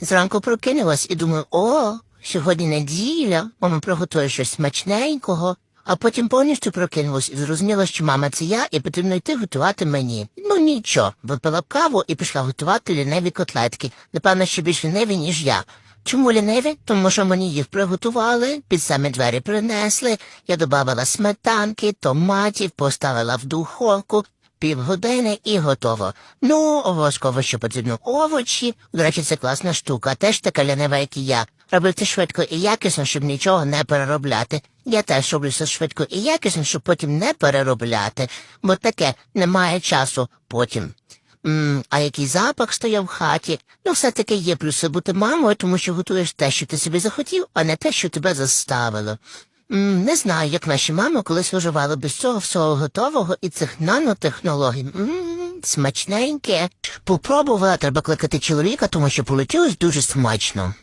Зранку прокинулась і думаю, о, сьогодні неділя, мама приготує щось смачненького. А потім повністю прокинулась і зрозуміла, що мама це я, і потрібно йти готувати мені. Ну нічого, випила каву і пішла готувати ліниві котлетки. Напевно, ще більш ліниві, ніж я. Чому ліниві? Тому що мені їх приготували, під самі двері принесли. Я додавала сметанки, томатів, поставила в духовку. Півгодини і готово. Ну, обов'язково, що потрібно овочі. До речі, це класна штука, теж така лянива, як і я. Робити швидко і якісно, щоб нічого не переробляти. Я теж роблю все швидко і якісно, щоб потім не переробляти, бо таке немає часу потім. м а який запах стояв в хаті? Ну, все-таки є плюси бути мамою, тому що готуєш те, що ти собі захотів, а не те, що тебе заставило. Не знаю, як наші мами колись виживали без цього всього готового і цих нанотехнологій. М, Смачненьке. Попробувала, треба кликати чоловіка, тому що полетілось дуже смачно.